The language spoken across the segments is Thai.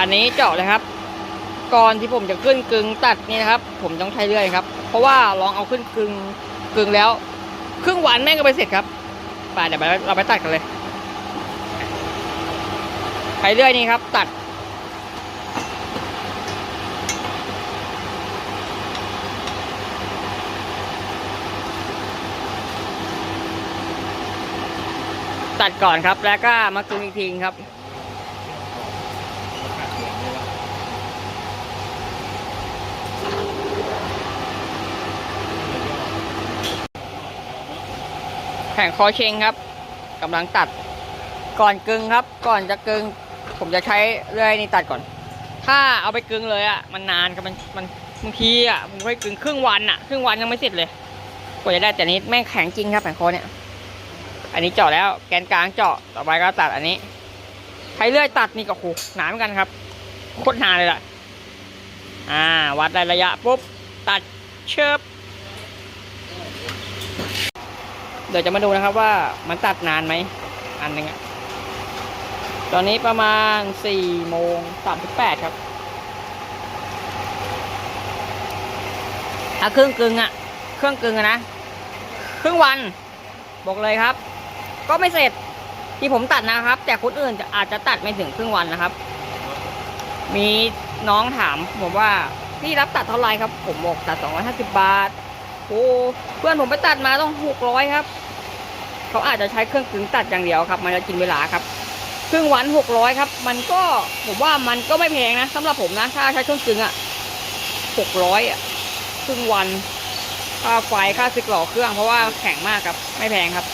อันนี้เจาะเลยครับ ก่อนที่ผมจะขึ้นกึงตัดนี่นะครับ ผมต้องใช้เลื่อยครับ เพราะว่าลองเอาขึ้นกึงกึงแล้ว ครึ่งวันแม่งก็ไปเสร็จครับไปเดี๋ยวเราไปตัดกันเลยใช้เลื่อยนี่ครับ ตัดตัดก่อนครับ แล้วก็มากึงอีกทีครับ ข่งคอเชงครับกำลังตัดก่อนกึงครับ ก่อนจะกึง ผมจะใช้เลื่อยนี่ตัดก่อน ถ้าเอาไปกึงเลยอะมันนานครับมันมันบางทีอะผมไปกึงครึ่งวันอะครึ่งวันยังไม่เสร็จเลยกว่าจะได้แต่นี้แม่งแข็งจริงครับแข่งคอเนี่ย อันนี้เจาะแล้วแกนกลางเจาะต่อไปก็ตัดอันนี้ใช้เลื่อยตัดนี่ก็โหหนาเหมือนกันครับโคตรหนานเลยล่ะอ่า วัดได้ระยะปุ๊บตัดเชิบ เดี๋ยวจะมาดูนะครับว่ามันตัดนานไหมอันหนึงอะตอนนี้ประมาณสี่โมงสามสิบแปดครับถ้าเครื่องกึ่งอะเครื่องกึ่งอะนะครึ่งวันบอกเลยครับ ก็ไม่เสร็จที่ผมตัดนะครับ แต่คนอื่นจะอาจจะตัดไม่ถึงครึ่งวันนะครับ มีน้องถามผมว่าพี่รับตัดเท่าไหร่ครับ ผมบอกตัดสองร้อยห้าสิบบาทโอ้เพื่อนผมไปตัดมาต้องหกร้อยครับ เขาอาจจะใช้เครื่องกึงตัดอย่างเดียวครับ มันจะกินเวลาครับครึ่งวันหกร้อยครับ มันก็ผมว่ามันก็ไม่แพงนะสำหรับผมนะ ถ้าใช้เครื่องกึงอะหกร้อยอะครึ่งวันค่าไฟค่าสึกหล่อเครื่องเพราะว่าแข็งมากครับ ไม่แพงครับ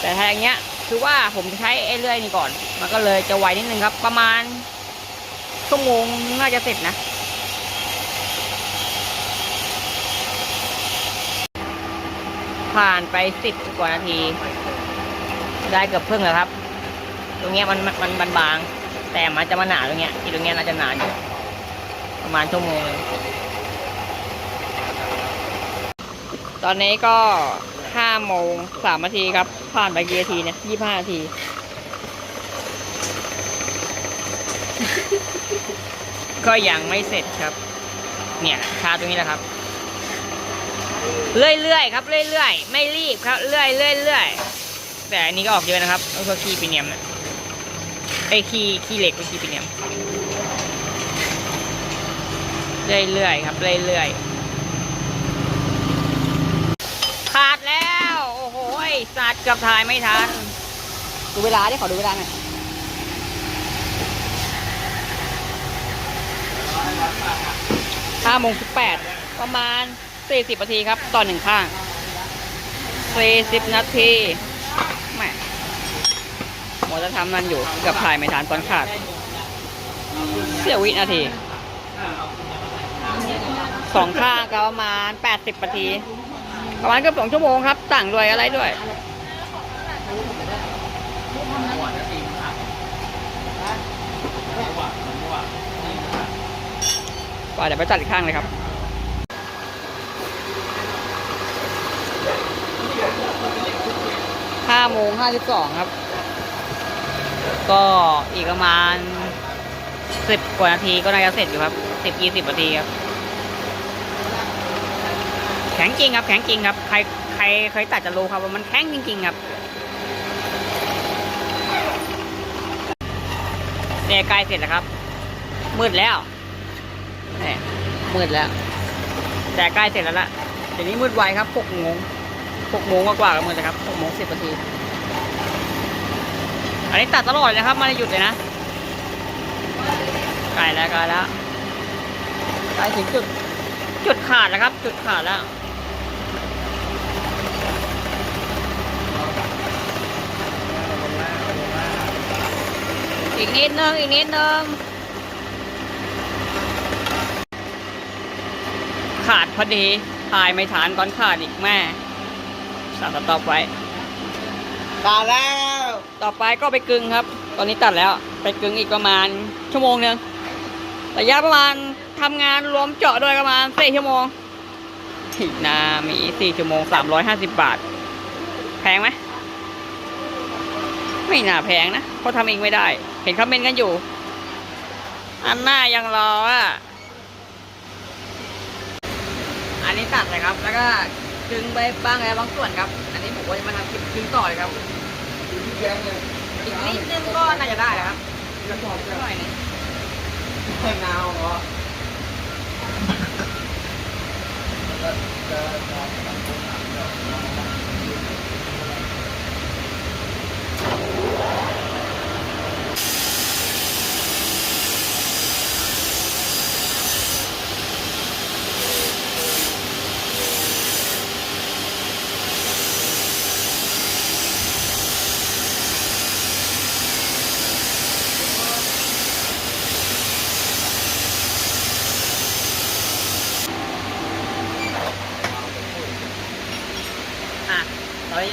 แต่ถ้าอย่างเงี้ยคือว่าผมใช้ไอ้เลื่อยนี่ก่อน มันก็เลยจะไวนิดนึงครับ ประมาณชั่วโมงน่าจะเสร็จนะ ผ่านไปสิบกว่านาที ได้เกือบครึ่งแล้วครับ ตรงเนี้ยมันมันมันบาง แต่มันจะมาหนาตรงเนี้ยที่ตรงเนี้ยน่าจะหนานอยู่ประมาณชั่วโมงหนึ่งตอนนี้ก็ห้าโมงสามนาทีครับ ผ่านไปกี่นาทีเนี่ยยี่ห้านาที ก็ยังไม่เสร็จครับ เนี่ยคาตรงนี้แหละครับ เรื่อยๆครับเรื่อยๆไม่รีบครับเรื่อยๆเรื่อยๆแต่อันนี้ก็ออกเยอะนะครับก็คือคีย์ปีเนียมนะไอ้คีย์คีย์เหล็กก็คีย์ปีเนียมเรื่อยๆครับเรื่อยๆขาดแล้ว โอ้โหสัตว์เกับถ่ายไม่ทันดูเวลาดิขอดูเวลาหน่อยห้าโมงสิบแปดประมาณ สี่สิบนาทีครับ ต่อหนึ่งข้างสี่สิบนาทีแม่หมดจะทำนั่นอยู่เกือบถ่ายไม่ทันตอนขาดเสี้ยววินาทีสองข้างก็ประมาณแปดสิบนาที ประมาณเกือบสองชั่วโมงครับต่างด้วยอะไรด้วยก็เดี๋ยวไปจัดอีกข้างเลยครับ ห้าโมงห้าสิบสองครับ ก็อีกประมาณสิบกว่านาทีก็น่าจะเสร็จอยู่ครับสิบยี่สิบนาทีครับ แข็งจริงครับ แข็งจริงครับ ใครใครเคยตัดจะรู้ครับว่ามันแข็งจริง ๆ ครับเนี่ยใกล้เสร็จแล้วครับ มืดแล้วเนี่ยมืดแล้ว แต่ใกล้เสร็จแล้วล่ะเดี๋ยวนี้มืดไวครับหกโมง หกโมงกว่าๆก็มืดแล้วครับหกโมงสิบนาที อันนี้ตัดตลอดนะครับไม่ได้หยุดเลยนะใกลแล้วใกลแล้วใกลถึงจุด จุดขาดแล้วครับ จุดขาดแล้วอีกนิดนึงอีกนิดนึงขาดพอดีถ่ายไม่ฐานตอนขาดอีกแม่ สาสต็อปไว้ตาแล้ว ต่อไปก็ไปกึงครับ ตอนนี้ตัดแล้ว ไปกึงอีกประมาณชั่วโมงหนึงระยะประมาณทำงานรวมเจาะด้วยประมาณสี่ชั่วโมงถีนามีสี่ชั่วโมงสามร้อยห้าสิบบาท แพงไหมไม่น่าแพงนะเพราะทำเองไม่ได้ เห็นคอมเมนต์กันอยู่ อันหน้ายังรออะอันนี้ตัดเลยครับ แล้วก็ จึงไปบ้างแล้วบางส่วนครับ อันนี้ผมก็จะมาทำคลิปจึงต่อเลยครับ อีกนิดนึงก็น่าจะได้แล้วครับจะบอกจะหน่อยหนึงแค่เงาเหรออะ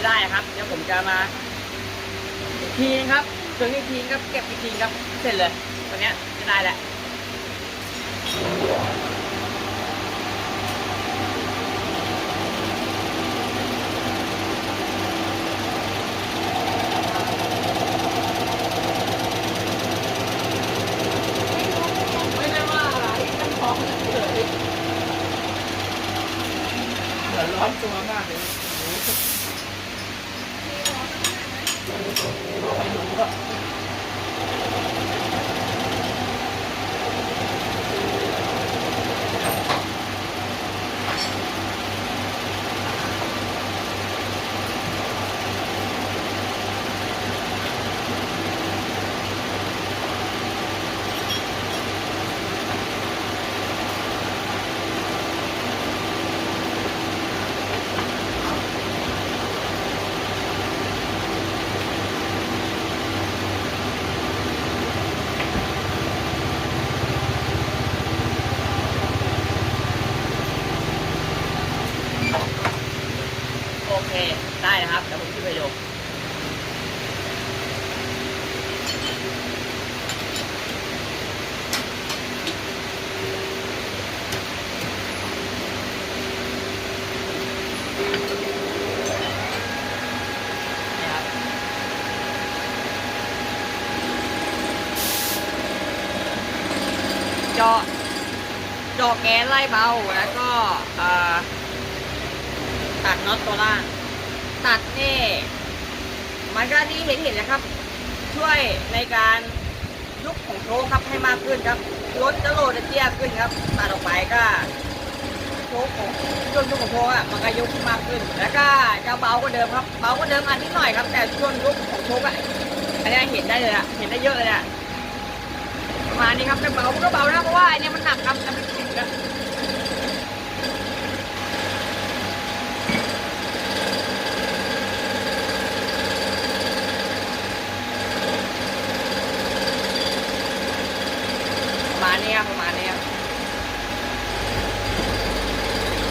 ได้ครับเดี๋ยวผมจะมาอีกทีนึงครับถึงอีกทีครับเก็บอีกทีครับเสร็จเลยตัวเนี้ยจะได้แหละไม่ได้ว่าอะไรตั้งท้องเฉยเดือดร้อนตัวมากเลย เค ได้นะครับเดี๋ยวผมจะไปดูนะครับจาะเจาะแกนไล่เบาแล้วก็ตัดน็อตตัวล่าง ตัดนี่มันก็ที่เห็นเห็นนะครับ ช่วยในการยุบของโชว์ครับให้มากขึ้นครับรถจะโหลดจะเตี้ยขึ้นครับตัดออกไปก็โชว์ของช่วงยุบของโชว์อะมันก็ยุบมากขึ้น แล้วก็จะเบากว่าเดิมครับเบากว่าเดิมอันนิดหน่อยครับ แต่ช่วงยุบของโชว์อะอันนี้เห็นได้เลยอะเห็นได้เยอะเลยอะประมาณนี้ครับแต่เบาก็เบานะเพราะว่าอันนี้มันหนักครับจะไม่ติดนะประมานะ